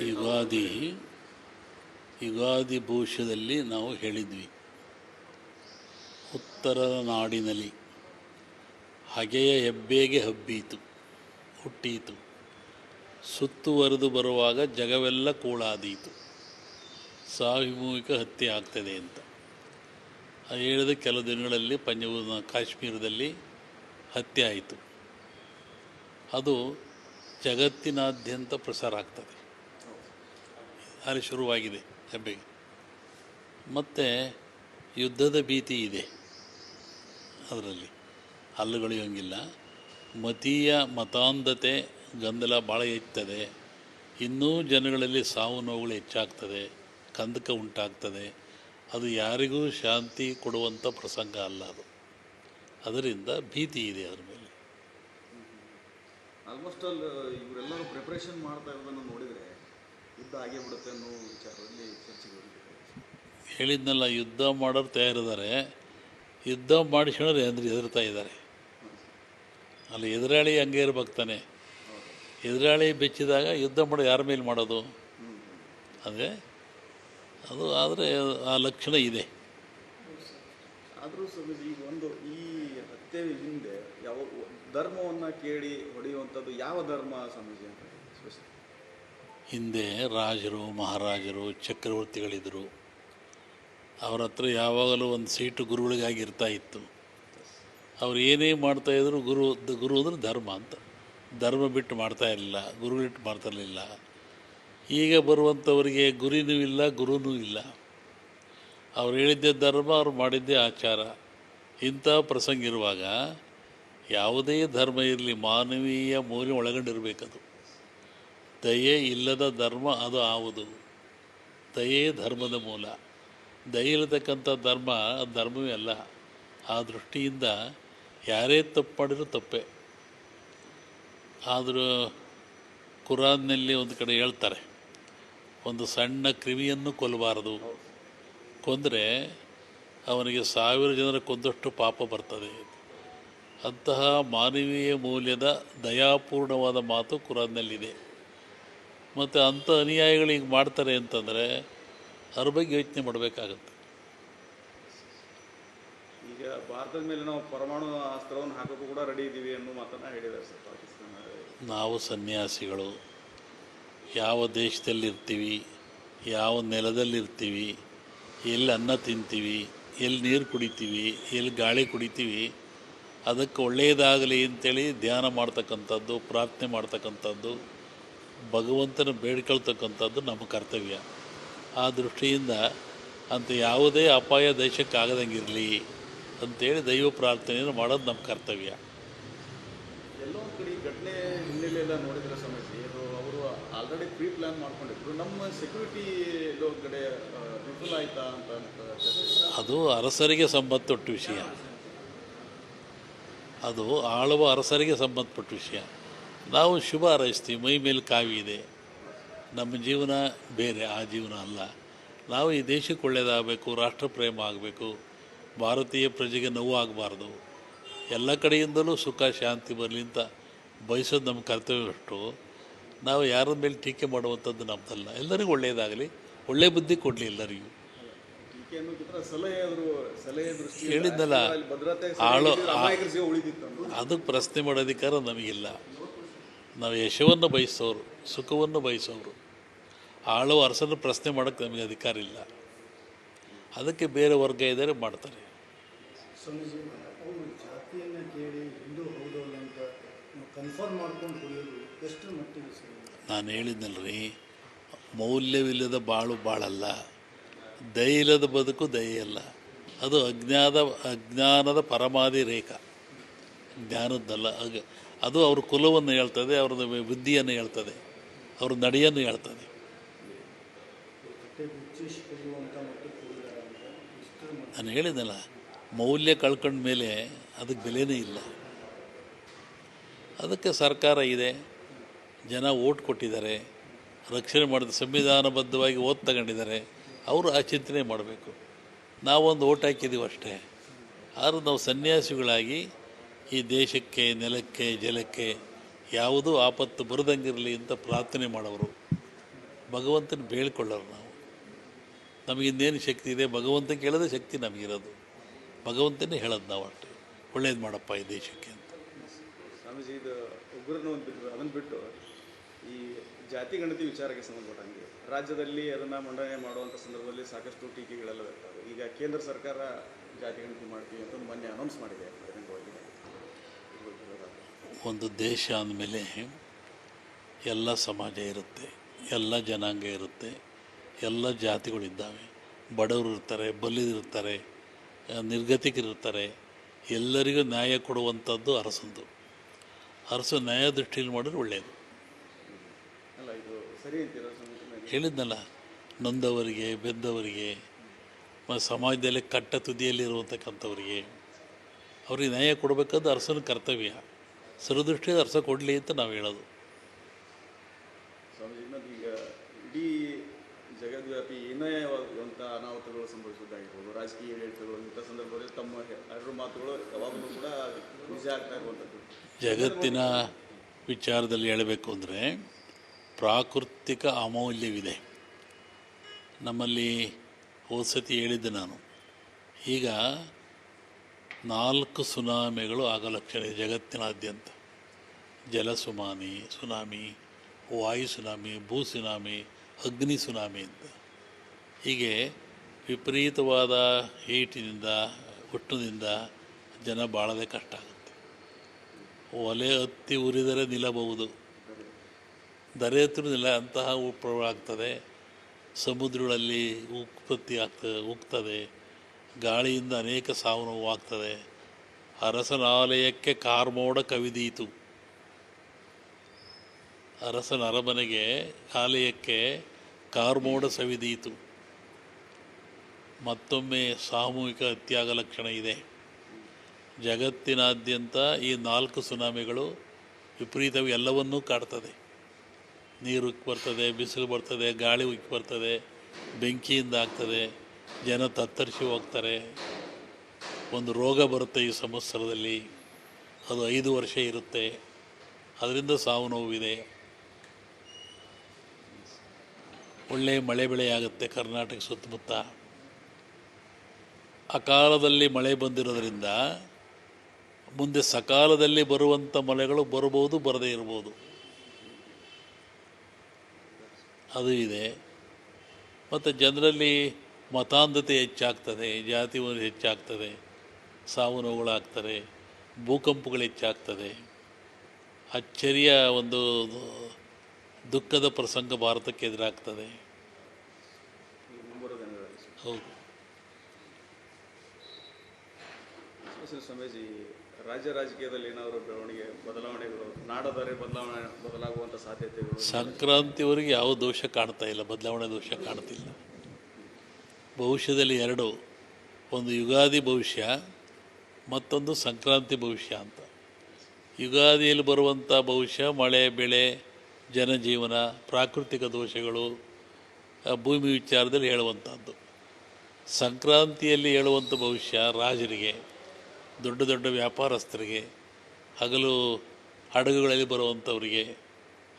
ಯುಗಾದಿ ಯುಗಾದಿ ಭವಿಷ್ಯದಲ್ಲಿ ನಾವು ಹೇಳಿದ್ವಿ. ಉತ್ತರದ ನಾಡಿನಲ್ಲಿ ಹಗೆಯ ಹೆಬ್ಬೇಗೆ ಹಬ್ಬೀತು, ಹುಟ್ಟೀತು. ಸುತ್ತುವರೆದು ಬರುವಾಗ ಜಗವೆಲ್ಲ ಕೂಳಾದೀತು. ಸಾಮೂಹಿಕ ಹತ್ಯೆ ಆಗ್ತದೆ ಅಂತ. ಅದು ಹೇಳಿದ ಕೆಲವು ದಿನಗಳಲ್ಲಿ ಪಂಜಾಬ್, ಕಾಶ್ಮೀರದಲ್ಲಿ ಹತ್ಯೆ ಆಯಿತು. ಅದು ಜಗತ್ತಿನಾದ್ಯಂತ ಪ್ರಸಾರ ಆಗ್ತದೆ. ಅಲ್ಲಿ ಶುರುವಾಗಿದೆ ಹೆಬ್ಬೆಗೆ. ಮತ್ತು ಯುದ್ಧದ ಭೀತಿ ಇದೆ ಅದರಲ್ಲಿ. ಹಲ್ಲುಗಳಿಯೋಂಗಿಲ್ಲ ಮತೀಯ ಮತಾಂಧತೆ ಗೊಂದಲ ಭಾಳ ಹೆಚ್ಚುತ್ತದೆ. ಇನ್ನೂ ಜನಗಳಲ್ಲಿ ಸಾವು ನೋವುಗಳು ಹೆಚ್ಚಾಗ್ತದೆ. ಕಂದಕ ಉಂಟಾಗ್ತದೆ. ಅದು ಯಾರಿಗೂ ಶಾಂತಿ ಕೊಡುವಂಥ ಪ್ರಸಂಗ ಅಲ್ಲ ಅದು. ಅದರಿಂದ ಭೀತಿ ಇದೆ ಅದ್ರ ಮೇಲೆ. ಆಲ್ಮೋಸ್ಟ್ ಅಲ್ಲಿ ಇವರೆಲ್ಲರೂ ಪ್ರಿಪ್ರೇಷನ್ ಮಾಡ್ತಾ ಇರೋದನ್ನು ನೋಡಿದರೆ ಯುದ್ಧ ಆಗಿಬಿಡುತ್ತೆ ಅನ್ನೋ ವಿಚಾರದಲ್ಲಿ ಚರ್ಚೆಗೆ ಹೇಳಿದ್ನಲ್ಲ ಯುದ್ಧ ಮಾಡೋರು ತಯಾರಿದ್ದಾರೆ. ಯುದ್ಧ ಮಾಡಿಸ್ಕೊಂಡ್ರೆ ಅಂದ್ರೆ ಎದುರ್ತಾ ಇದ್ದಾರೆ. ಅಲ್ಲಿ ಎದುರಾಳಿ ಹಂಗೆ ಇರ್ಬೇಕು ತಾನೆ. ಎದುರಾಳಿ ಬೆಚ್ಚಿದಾಗ ಯುದ್ಧ ಮಾಡೋ ಯಾರ ಮೇಲೆ ಮಾಡೋದು? ಅಂದರೆ ಅದು ಆದರೆ ಆ ಲಕ್ಷಣ ಇದೆ. ಆದರೂ ಸ್ವಾಮೀಜಿ ಈಗ ಒಂದು ಈ ಹತ್ಯೆ ಹಿಂದೆ ಯಾವ ಧರ್ಮವನ್ನು ಕೇಳಿ ಹೊಡೆಯುವಂಥದ್ದು ಯಾವ ಧರ್ಮ ಸ್ವಾಮೀಜಿ ಅಂತ ಸ್ಪೆಷಲ್ ಹಿಂದೆ ರಾಜರು, ಮಹಾರಾಜರು ಚಕ್ರವರ್ತಿಗಳಿದ್ದರು ಅವ್ರ ಹತ್ರ ಯಾವಾಗಲೂ ಒಂದು ಸೀಟು ಗುರುಗಳಿಗಾಗಿ ಇರ್ತಾ ಇತ್ತು. ಅವ್ರು ಏನೇ ಮಾಡ್ತಾಯಿದ್ರು ಗುರು ಗುರು ಅಂದರೆ ಧರ್ಮ ಅಂತ. ಧರ್ಮ ಬಿಟ್ಟು ಮಾಡ್ತಾ ಇರಲಿಲ್ಲ ಗುರುಗಳಿಟ್ಟು ಮಾಡ್ತಾ ಇರಲಿಲ್ಲ. ಈಗ ಬರುವಂಥವರಿಗೆ ಗುರಿನೂ ಇಲ್ಲ, ಗುರುನೂ ಇಲ್ಲ. ಅವ್ರು ಹೇಳಿದ್ದೇ ಧರ್ಮ, ಅವ್ರು ಮಾಡಿದ್ದೇ ಆಚಾರ. ಇಂಥ ಪ್ರಸಂಗ ಇರುವಾಗ ಯಾವುದೇ ಧರ್ಮ ಇರಲಿ ಮಾನವೀಯ ಮೌಲ್ಯ ಒಳಗೊಂಡಿರಬೇಕದು. ದಯೆ ಇಲ್ಲದ ಧರ್ಮ ಅದು ಆವುದು. ದಯೆ ಧರ್ಮದ ಮೂಲ. ದಯೆ ಇಲ್ಲತಕ್ಕಂಥ ಧರ್ಮ ಧರ್ಮವೇ ಅಲ್ಲ. ಆ ದೃಷ್ಟಿಯಿಂದ ಯಾರೇ ತಪ್ಪು ಮಾಡಿದರೂ ತಪ್ಪೇ. ಆದರೂ ಕುರಾನ್ನಲ್ಲಿ ಒಂದು ಕಡೆ ಹೇಳ್ತಾರೆ, ಒಂದು ಸಣ್ಣ ಕ್ರಿಮಿಯನ್ನು ಕೊಲ್ಲಬಾರದು. ಕೊಂದರೆ ಅವನಿಗೆ ಸಾವಿರ ಜನರ ಕೊಂದಷ್ಟು ಪಾಪ ಬರ್ತದೆ. ಅಂತಹ ಮಾನವೀಯ ಮೌಲ್ಯದ ದಯಾಪೂರ್ಣವಾದ ಮಾತು ಕುರಾನ್ನಲ್ಲಿದೆ. ಮತ್ತು ಅಂಥ ಅನುಯಾಯಿಗಳು ಈಗ ಮಾಡ್ತಾರೆ ಅಂತಂದರೆ ಅದ್ರ ಬಗ್ಗೆ ಯೋಚನೆ ಮಾಡಬೇಕಾಗತ್ತೆ. ಈಗ ಭಾರತದ ಮೇಲೆ ನಾವು ಪರಮಾಣು ಅಸ್ತ್ರವನ್ನು ಹಾಕೋಕ್ಕೂ ಕೂಡ ರೆಡಿ ಇದ್ದೀವಿ ಅನ್ನೋ ಮಾತನ್ನು ಹೇಳಿದ್ದಾರೆ ಸರ್ ಪಾಕಿಸ್ತಾನ ನಾವು ಸನ್ಯಾಸಿಗಳು. ಯಾವ ದೇಶದಲ್ಲಿರ್ತೀವಿ ಯಾವ ನೆಲದಲ್ಲಿರ್ತೀವಿ ಎಲ್ಲಿ ಅನ್ನ ತಿಂತೀವಿ ಎಲ್ಲಿ ನೀರು ಕುಡಿತೀವಿ ಎಲ್ಲಿ ಗಾಳಿ ಕುಡಿತೀವಿ ಅದಕ್ಕೆ ಒಳ್ಳೆಯದಾಗಲಿ ಅಂತೇಳಿ ಧ್ಯಾನ ಮಾಡ್ತಕ್ಕಂಥದ್ದು ಪ್ರಾರ್ಥನೆ ಮಾಡ್ತಕ್ಕಂಥದ್ದು ಭಗವಂತನ ಬೇಡ್ಕೊಳ್ತಕ್ಕಂಥದ್ದು ನಮ್ಮ ಕರ್ತವ್ಯ. ಆ ದೃಷ್ಟಿಯಿಂದ ಅಂತ ಯಾವುದೇ ಅಪಾಯ ದೇಶಕ್ಕಾಗದಂಗಿರಲಿ ಅಂತೇಳಿ ದೈವ ಪ್ರಾರ್ಥನೆಯನ್ನು ಮಾಡೋದು ನಮ್ಮ ಕರ್ತವ್ಯ. ಎಲ್ಲೋ ಒಂದು ಕಡೆ ಘಟನೆ ಹಿನ್ನೆಲೆಯೆಲ್ಲ ನೋಡಿದ್ರೆ ಸಮಸ್ಯೆ ಇದು ಅವರು ಆಲ್ರೆಡಿ ಪ್ರೀ ಪ್ಲ್ಯಾನ್ ಮಾಡ್ಕೊಂಡಿದ್ರು. ನಮ್ಮ ಸೆಕ್ಯೂರಿಟಿ ಎಲ್ಲೋ ಒಂದು ಕಡೆ ವಿಫಲ ಆಯ್ತಾ ಅಂತ. ಅದು ಅರಸರಿಗೆ ಸಂಬಂಧಪಟ್ಟ ವಿಷಯ. ಅದು ಆಳುವ ಅರಸರಿಗೆ ಸಂಬಂಧಪಟ್ಟ ವಿಷಯ. ನಾವು ಶುಭ ಹಾರೈಸ್ತೀವಿ. ಮೈ ಮೇಲೆ ಕಾವಿ ಇದೆ. ನಮ್ಮ ಜೀವನ ಬೇರೆ ಆ ಜೀವನ ಅಲ್ಲ. ನಾವು ಈ ದೇಶಕ್ಕೆ ಒಳ್ಳೆಯದಾಗಬೇಕು ರಾಷ್ಟ್ರ ಪ್ರೇಮ ಆಗಬೇಕು ಭಾರತೀಯ ಪ್ರಜೆಗೆ ನೋವು ಆಗಬಾರ್ದು. ಎಲ್ಲ ಕಡೆಯಿಂದಲೂ ಸುಖ ಶಾಂತಿ ಬರಲಿ ಅಂತ ಬಯಸೋದು ನಮ್ಮ ಕರ್ತವ್ಯವಷ್ಟು ನಾವು ಯಾರ ಮೇಲೆ ಟೀಕೆ ಮಾಡುವಂಥದ್ದು ನಮ್ಮದಲ್ಲ ಎಲ್ಲರಿಗೂ ಒಳ್ಳೆಯದಾಗಲಿ ಒಳ್ಳೆ ಬುದ್ಧಿ ಕೊಡಲಿ ಎಲ್ಲರಿಗೂ. ಹೇಳಿದ್ನಲ್ಲ, ಆಳು-. ಅದಕ್ಕೆ ಪ್ರಶ್ನೆ ಮಾಡೋ ಅಧಿಕಾರ ನಮಗಿಲ್ಲ. ನಾವು ಯಶವನ್ನು ಬಯಸೋರು ಸುಖವನ್ನು ಬಯಸೋರು. ಆಳು ಅರಸನ್ನು ಪ್ರಶ್ನೆ ಮಾಡೋಕ್ಕೆ ನಮಗೆ ಅಧಿಕಾರ ಇಲ್ಲ. ಅದಕ್ಕೆ ಬೇರೆ ವರ್ಗ ಇದ್ದಾರೆ ಮಾಡ್ತಾರೆ. ನಾನು ಹೇಳಿದ್ನಲ್ರಿ ಮೌಲ್ಯವಿಲ್ಲದ ಬಾಳು ಬಾಳಲ್ಲ ದಯ ಇಲ್ಲದ ಬದುಕು ದಯೆಯಲ್ಲ. ಅದು ಅಜ್ಞಾದ ಅಜ್ಞಾನದ ಪರಮಾದಿ ರೇಖಾ. ಜ್ಞಾನದ್ದಲ್ಲ ಅಗ ಅದು ಅವ್ರ ಕುಲವನ್ನು ಹೇಳ್ತದೆ, ಅವ್ರದ್ದು ಬುದ್ಧಿಯನ್ನು ಹೇಳ್ತದೆ, ಅವ್ರ ನಡೆಯನ್ನು ಹೇಳ್ತದೆ. ನಾನು ಹೇಳಿದ್ನಲ್ಲ, ಮೌಲ್ಯ ಕಳ್ಕೊಂಡ ಮೇಲೆ ಅದಕ್ಕೆ ಬೆಲೆನೇ ಇಲ್ಲ. ಅದಕ್ಕೆ ಸರ್ಕಾರ ಇದೆ, ಜನ ಓಟ್ ಕೊಟ್ಟಿದ್ದಾರೆ, ರಕ್ಷಣೆ ಮಾಡಿದ ಸಂವಿಧಾನಬದ್ಧವಾಗಿ ಓದ್ ತಗೊಂಡಿದ್ದಾರೆ, ಅವರು ಆ ಚಿಂತನೆ ಮಾಡಬೇಕು. ನಾವೊಂದು ಓಟ್ ಹಾಕಿದ್ದೀವಿ ಅಷ್ಟೇ ಆದರೂ ನಾವು ಸನ್ಯಾಸಿಗಳಾಗಿ ಈ ದೇಶಕ್ಕೆ, ನೆಲಕ್ಕೆ, ಜಲಕ್ಕೆ ಯಾವುದೂ ಆಪತ್ತು ಬರದಂಗಿರಲಿ ಅಂತ ಪ್ರಾರ್ಥನೆ ಮಾಡೋರು. ಭಗವಂತನ ಬೇಳ್ಕೊಳ್ಳೋರು ನಾವು. ನಮಗಿನ್ನೇನು ಶಕ್ತಿ ಇದೆ? ಭಗವಂತ ಕೇಳೋದೇ ಶಕ್ತಿ ನಮಗಿರೋದು ಭಗವಂತನೇ ಹೇಳೋದು ನಾವು ಅಷ್ಟೇ. ಒಳ್ಳೇದು ಮಾಡಪ್ಪ ಈ ದೇಶಕ್ಕೆ ಅಂತ. ಸ್ವಾಮೀಜಿ, ಇದು ಉಗ್ರನ ಒಂದು ಬಿಟ್ಟು, ಅದನ್ನು ಬಿಟ್ಟು ಈ ಜಾತಿ ಗಣತಿ ವಿಚಾರಕ್ಕೆ ಸಂಬಂಧಪಟ್ಟಂಗೆ ರಾಜ್ಯದಲ್ಲಿ ಅದನ್ನು ಮಂಡನೆ ಮಾಡುವಂಥ ಸಂದರ್ಭದಲ್ಲಿ ಸಾಕಷ್ಟು ಟೀಕೆಗಳೆಲ್ಲ ಬರ್ತವೆ. ಈಗ ಕೇಂದ್ರ ಸರ್ಕಾರ ಜಾತಿ ಗಣತಿ ಮಾಡ್ತೀವಿ ಅಂತ ಮೊನ್ನೆ ಅನೌನ್ಸ್ ಮಾಡಿದೆ ಬಹಿರಂಗವಾಗಿ ಇದ್ರ ಬಗ್ಗೆ ಹೇಳೋದಾದ್ರೆ. ಒಂದು ದೇಶ ಅಂದಮೇಲೆ ಎಲ್ಲ ಸಮಾಜ ಇರುತ್ತೆ, ಎಲ್ಲ ಜನಾಂಗ ಇರುತ್ತೆ, ಎಲ್ಲ ಜಾತಿಗಳಿದ್ದಾವೆ. ಬಡವರು ಇರ್ತಾರೆ ಬಲ್ಲಿದಿರ್ತಾರೆ ನಿರ್ಗತಿಕರಿರ್ತಾರೆ, ಎಲ್ಲರಿಗೂ ನ್ಯಾಯ ಕೊಡುವಂಥದ್ದು ಅರಸಂದು. ಅರಸು ನ್ಯಾಯ ದೃಷ್ಟಿಯಲ್ಲಿ ಮಾಡಿದ್ರೆ ಒಳ್ಳೆಯದು ಹೇಳಿದ್ನಲ್ಲ, ನೊಂದವರಿಗೆ ಬೆದ್ದವರಿಗೆ ಸಮಾಜದಲ್ಲಿ ಕಟ್ಟ ತುದಿಯಲ್ಲಿರುವಂತಕ್ಕಂಥವ್ರಿಗೆ ಅವ್ರಿಗೆ ನ್ಯಾಯ ಕೊಡಬೇಕಾದ ಅರಸನ ಕರ್ತವ್ಯ. ಸರ್ವದೃಷ್ಟಿಯಿಂದ ಅರ್ಸ ಕೊಡಲಿ ಅಂತ ನಾವು ಹೇಳೋದು. ಇಡೀ ಜಗದ್ವ್ಯಾಪಿ ಏನೇವಂಥ ಅನಾಹುತಗಳು ಸಂಭವಿಸೋದಾಗಿರ್ಬೋದು ರಾಜಕೀಯ ಹೇಳಿಕೆಗಳು ಇಂಥ ಸಂದರ್ಭದಲ್ಲಿ ತಮ್ಮ ಎರಡರ ಮಾತುಗಳು ಯಾವಾಗಲೂ ಕೂಡ ನಿಜ ಆಗ್ತಾ ಇರುವಂಥದ್ದು. ಜಗತ್ತಿನ ವಿಚಾರದಲ್ಲಿ ಹೇಳಬೇಕು ಅಂದರೆ ಪ್ರಾಕೃತಿಕ ಅಮೌಲ್ಯವಿದೆ. ನಮ್ಮಲ್ಲಿ ಹೋದ ಸತಿ ಹೇಳಿದ್ದೆ ನಾನು. ಈಗ ನಾಲ್ಕು ಸುನಾಮಿಗಳು ಆಗಲಕ್ಷಣ ಇದೆ ಜಗತ್ತಿನಾದ್ಯಂತ. ಜಲ ಸುನಾಮಿ ಸುನಾಮಿ, ವಾಯು ಸುನಾಮಿ, ಭೂ ಸುನಾಮಿ, ಅಗ್ನಿ ಸುನಾಮಿ ಅಂತ. ಹೀಗೆ ವಿಪರೀತವಾದ ಹೀಟಿನಿಂದ, ಹುಟ್ಟಿನಿಂದ ಜನ ಬಾಳದೆ ಕಷ್ಟ ಆಗುತ್ತೆ. ಒಲೆ ಹತ್ತಿ ಉರಿದರೆ ನಿಲ್ಲಬಹುದು. ದರೆ ಹತ್ತಿರ ನಿಲ್ಲ, ಅಂತಹ ಉಪಯೋಗ ಆಗ್ತದೆ. ಸಮುದ್ರಗಳಲ್ಲಿ ಉತ್ಪತ್ತಿ ಆಗ್ತದೆ ಉಕ್ತದೆ ಗಾಳಿಯಿಂದ ಅನೇಕ ಸಾವು ನೋವಾಗ್ತದೆ. ಅರಸನಾಲಯಕ್ಕೆ ಕಾರ್ಮೋಡ ಕವಿದೀತು. ಅರಸನ ಅರಮನೆಗೆ ಆಲಯಕ್ಕೆ ಕಾರ್ಮೋಡ ಸವಿದೀತು. ಮತ್ತೊಮ್ಮೆ ಸಾಮೂಹಿಕ ಅತ್ಯಾಗ ಲಕ್ಷಣ ಇದೆ. ಜಗತ್ತಿನಾದ್ಯಂತ ಈ ನಾಲ್ಕು ಸುನಾಮಿಗಳು ವಿಪರೀತ ಎಲ್ಲವನ್ನೂ ಕಾಡ್ತದೆ. ನೀರು ಉಕ್ಕಿ ಬರ್ತದೆ, ಬಿಸಿಲು ಬರ್ತದೆ, ಗಾಳಿ ಉಕ್ಕಿ ಬರ್ತದೆ, ಬೆಂಕಿಯಿಂದ ಆಗ್ತದೆ. ಜನ ತತ್ತರಿಸಿ ಹೋಗ್ತಾರೆ. ಒಂದು ರೋಗ ಬರುತ್ತೆ ಈ ಸಂವತ್ಸರದಲ್ಲಿ. ಅದು ಐದು ವರ್ಷ ಇರುತ್ತೆ. ಅದರಿಂದ ಸಾವು ನೋವಿದೆ. ಒಳ್ಳೆಯ ಮಳೆ ಬೆಳೆ ಆಗುತ್ತೆ ಕರ್ನಾಟಕ ಸುತ್ತಮುತ್ತ. ಅಕಾಲದಲ್ಲಿ ಮಳೆ ಬಂದಿರೋದ್ರಿಂದ ಮುಂದೆ ಸಕಾಲದಲ್ಲಿ ಬರುವಂಥ ಮಳೆಗಳು ಬರಬಹುದು, ಬರದೇ ಇರ್ಬೋದು ಅದು ಇದೆ. ಮತ್ತು ಜನರಲ್ಲಿ ಮತಾಂಧತೆ ಹೆಚ್ಚಾಗ್ತದೆ ಜಾತಿ ಹೆಚ್ಚಾಗ್ತದೆ ಸಾವು ನೋವುಗಳಾಗ್ತದೆ ಭೂಕಂಪಗಳು ಹೆಚ್ಚಾಗ್ತದೆ. ಅಚ್ಚರಿಯ ಒಂದು ದುಃಖದ ಪ್ರಸಂಗ ಭಾರತಕ್ಕೆ ಎದುರಾಗ್ತದೆ. ಹೌದು. ಸ್ವಾಮೀಜಿ ರಾಜ್ಯ ರಾಜಕೀಯದಲ್ಲಿ ಏನಾದರೂ ಬೆಳವಣಿಗೆ ಬದಲಾವಣೆಗಳು ನಾಡದರೆ ಬದಲಾವಣೆ ಬದಲಾಗುವಂಥ ಸಾಧ್ಯತೆಗಳು? ಸಂಕ್ರಾಂತಿವರೆಗೆ ಯಾವ ದೋಷ ಕಾಣ್ತಾ ಇಲ್ಲ ಬದಲಾವಣೆ ದೋಷ ಕಾಣ್ತಿಲ್ಲ. ಭವಿಷ್ಯದಲ್ಲಿ ಎರಡು. ಒಂದು ಯುಗಾದಿ ಭವಿಷ್ಯ, ಮತ್ತೊಂದು ಸಂಕ್ರಾಂತಿ ಭವಿಷ್ಯ ಅಂತ. ಯುಗಾದಿಯಲ್ಲಿ ಬರುವಂಥ ಭವಿಷ್ಯ, ಮಳೆ, ಬೆಳೆ, ಜನಜೀವನ, ಪ್ರಾಕೃತಿಕ ದೋಷಗಳು ಭೂಮಿ ವಿಚಾರದಲ್ಲಿ ಹೇಳುವಂಥದ್ದು ಸಂಕ್ರಾಂತಿಯಲ್ಲಿ ಹೇಳುವಂಥ ಭವಿಷ್ಯ ರಾಜರಿಗೆ, ದೊಡ್ಡ ದೊಡ್ಡ ವ್ಯಾಪಾರಸ್ಥರಿಗೆ, ಹಗಲು ಹಡಗುಗಳಲ್ಲಿ ಬರುವಂಥವರಿಗೆ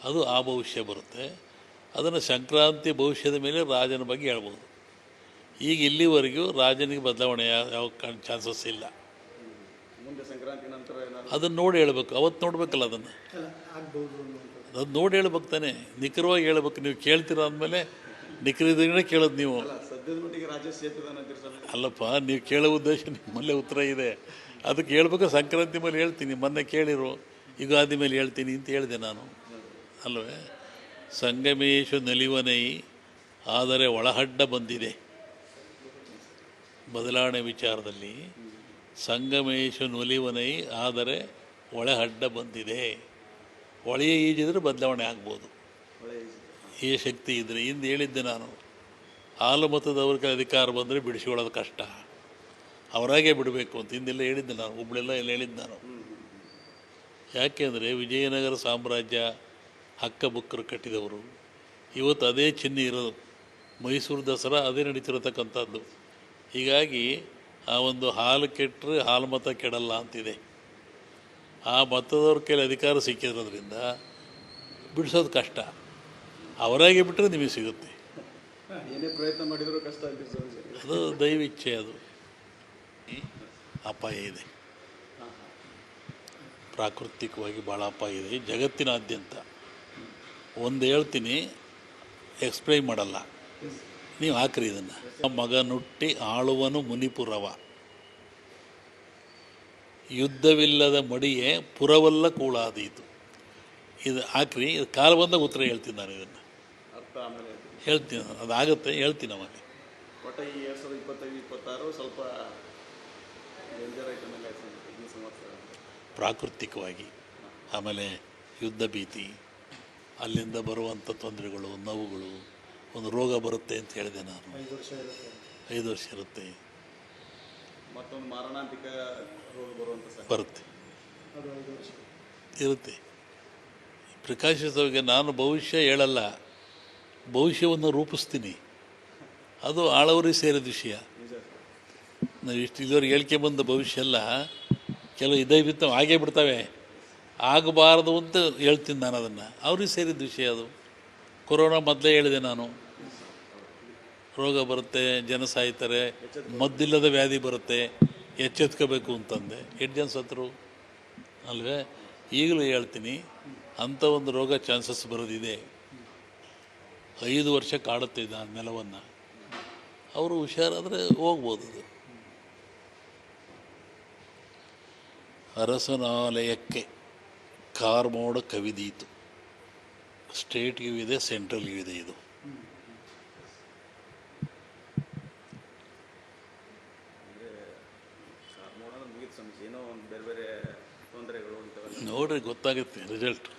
ಅದು ಆ ಭವಿಷ್ಯ ಬರುತ್ತೆ. ಅದನ್ನು ಸಂಕ್ರಾಂತಿ ಭವಿಷ್ಯದ ಮೇಲೆ ರಾಜನ ಬಗ್ಗೆ ಹೇಳ್ಬೋದು. ಈಗ ಇಲ್ಲಿವರೆಗೂ ರಾಜನಿಗೆ ಬದಲಾವಣೆ ಯಾವ ಚಾನ್ಸಸ್ ಇಲ್ಲ. ಮುಂದೆ ಸಂಕ್ರಾಂತಿ ನಂತರ ಅದನ್ನು ನೋಡಿ ಹೇಳ್ಬೇಕು. ಅವತ್ತು ನೋಡ್ಬೇಕಲ್ಲ ಅದನ್ನು? ಅದು ನೋಡಿ ಹೇಳ್ಬೇಕು ತಾನೆ. ನಿಖರವಾಗಿ ಹೇಳ್ಬೇಕು. ನೀವು ಕೇಳ್ತೀರ ಅಂದಮೇಲೆ ನಿಖರದಿಂದ ಕೇಳೋದು ನೀವು. ಅಲ್ಲಪ್ಪ ನೀವು ಕೇಳೋ ಉದ್ದೇಶ ನಿಮ್ಮಲ್ಲೇ ಉತ್ತರ ಇದೆ. ಅದಕ್ಕೆ ಹೇಳ್ಬೇಕು. ಸಂಕ್ರಾಂತಿ ಮೇಲೆ ಹೇಳ್ತೀನಿ. ಮೊನ್ನೆ ಕೇಳಿರು. ಯುಗಾದಿ ಮೇಲೆ ಹೇಳ್ತೀನಿ ಅಂತ ಹೇಳಿದೆ ನಾನು. ಅಲ್ವೇ? ಸಂಗಮೇಶು ನಲಿವನೈ ಆದರೆ ಒಳಹಡ್ಡ ಬಂದಿದೆ. ಬದಲಾವಣೆ ವಿಚಾರದಲ್ಲಿ ಸಂಗಮೇಶ ನೊಲಿವನೈ ಆದರೆ ಅಡ್ಡ ಬಂದಿದೆ. ಒಳೆಯ ಈಜಿದ್ರೆ ಬದಲಾವಣೆ ಆಗ್ಬೋದು. ಈ ಶಕ್ತಿ ಇದ್ದರೆ ಹಿಂದೆ ಹೇಳಿದ್ದೆ ನಾನು ಹಾಲು ಮತದವ್ರಿಗೆ ಅಧಿಕಾರ ಬಂದರೆ ಬಿಡಿಸಿಕೊಳ್ಳೋದು ಕಷ್ಟ. ಅವರಾಗೆ ಬಿಡಬೇಕು ಅಂತ ಹಿಂದೆಲ್ಲ ಹೇಳಿದ್ದೆ ನಾನು ಹುಬ್ಳೆಲ್ಲ ಎಲ್ಲ ಹೇಳಿದ್ದೆ ನಾನು. ಯಾಕೆಂದರೆ ವಿಜಯನಗರ ಸಾಮ್ರಾಜ್ಯ ಹಕ್ಕ ಬುಕ್ಕರು ಕಟ್ಟಿದವರು. ಇವತ್ತು ಅದೇ ಚಿಹ್ನೆ ಇರೋದು. ಮೈಸೂರು ದಸರಾ ಅದೇ ನಡೀತಿರತಕ್ಕಂಥದ್ದು. ಹೀಗಾಗಿ ಆ ಒಂದು ಹಾಲು ಕೆಟ್ಟರೆ ಹಾಲು ಮತ ಕೆಡಲ್ಲ ಅಂತಿದೆ. ಆ ಮತದವ್ರ ಕೈಲಿ ಅಧಿಕಾರ ಸಿಕ್ಕಿರೋದ್ರಿಂದ ಬಿಡಿಸೋದು ಕಷ್ಟ. ಅವರಾಗಿ ಬಿಟ್ಟರೆ ನಿಮಗೆ ಸಿಗುತ್ತೆ. ಏನೇ ಪ್ರಯತ್ನ ಮಾಡಿದರೂ ಕಷ್ಟ ಅದು ದೈವಿಚ್ಛೆ ಅದು. ಅಪಾಯ ಇದೆ. ಪ್ರಾಕೃತಿಕವಾಗಿ ಭಾಳ ಅಪಾಯ ಇದೆ. ಜಗತ್ತಿನಾದ್ಯಂತ. ಒಂದು ಹೇಳ್ತೀನಿ ಎಕ್ಸ್ಪ್ಲೈನ್ ಮಾಡಲ್ಲ. ನೀವು ಹಾಕ್ರಿ ಇದನ್ನು. ಮಗನುಟ್ಟಿ ಆಳುವನು ಮುನಿಪುರವ. ಯುದ್ಧವಿಲ್ಲದ ಮಡಿಯೇ ಪುರವಲ್ಲ ಕೂಳಾದೀತು. ಇದು ಹಾಕ್ರಿ ಇದು ಕಾಲ ಬಂದಾಗ ಉತ್ತರ ಹೇಳ್ತೀನಿ ನಾನು ಇದನ್ನು. ಹೇಳ್ತೀನಿ. ಅದಾಗುತ್ತೆ ಹೇಳ್ತೀನಿ ಅವಾಗ ಪ್ರಾಕೃತಿಕವಾಗಿ. ಆಮೇಲೆ ಯುದ್ಧ ಭೀತಿ ಅಲ್ಲಿಂದ ಬರುವಂಥ ತೊಂದರೆಗಳು ನೋವುಗಳು ಒಂದು ರೋಗ ಬರುತ್ತೆ ಅಂತ ಹೇಳಿದೆ ನಾನು. ಐದು ವರ್ಷ ಇರುತ್ತೆ ಐದು ವರ್ಷ ಇರುತ್ತೆ. ಮತ್ತೊಂದು ಮಾರಣಾಂತಿಕ ರೋಗ ಬರುವಂಥ ಬರುತ್ತೆ. ಅದು ಐದು ವರ್ಷ. ಇರುತ್ತೆ. ಪ್ರಕಾಶಿಸೋಗೆ ನಾನು ಭವಿಷ್ಯ ಹೇಳಲ್ಲ. ಭವಿಷ್ಯವನ್ನು ರೂಪಿಸ್ತೀನಿ. ಅದು ಆಳವರಿಗೆ ಸೇರಿದ ವಿಷಯ. ನಾವು ಇಷ್ಟು ಇದುವರೆಗೆ ಹೇಳಿಕೆ ಬಂದ ಭವಿಷ್ಯ ಎಲ್ಲ ಕೆಲವು ಇದೇ ಬಿತ್ತ ಆಗೇ ಬಿಡ್ತವೆ. ಆಗಬಾರದು ಅಂತ ಹೇಳ್ತೀನಿ ನಾನು ಅದನ್ನು. ಅವ್ರಿಗೆ ಸೇರಿದ ವಿಷಯ ಅದು. ಕೊರೋನಾ ಮೊದಲೇ ಹೇಳಿದೆ ನಾನು. ರೋಗ ಬರುತ್ತೆ, ಜನ ಸಾಯ್ತಾರೆ, ಮದ್ದಿಲ್ಲದ ವ್ಯಾಧಿ ಬರುತ್ತೆ, ಎಚ್ಚೆತ್ಕೋಬೇಕು ಅಂತಂದೆ. ಎಷ್ಟು ಜನ ಸತ್ರು ಅಲ್ವೇ? ಈಗಲೂ ಹೇಳ್ತೀನಿ ಅಂಥ ಒಂದು ರೋಗ ಚಾನ್ಸಸ್ ಬರೋದಿದೆ. ಐದು ವರ್ಷ ಕಾಡುತ್ತೆ ಇದು ಆ ನೆಲವನ್ನು. ಅವರು ಹುಷಾರಾದರೆ ಹೋಗ್ಬೋದು ಅದು. ಅರಸನಾಲಯಕ್ಕೆ ಕಾರ್ಮೋಡ ಕವಿದೀತು. ಸ್ಟೇಟ್ಗೂ ಇದೆ ಸೆಂಟ್ರಲ್ಗೂ ಇದೆ ಇದು. desde.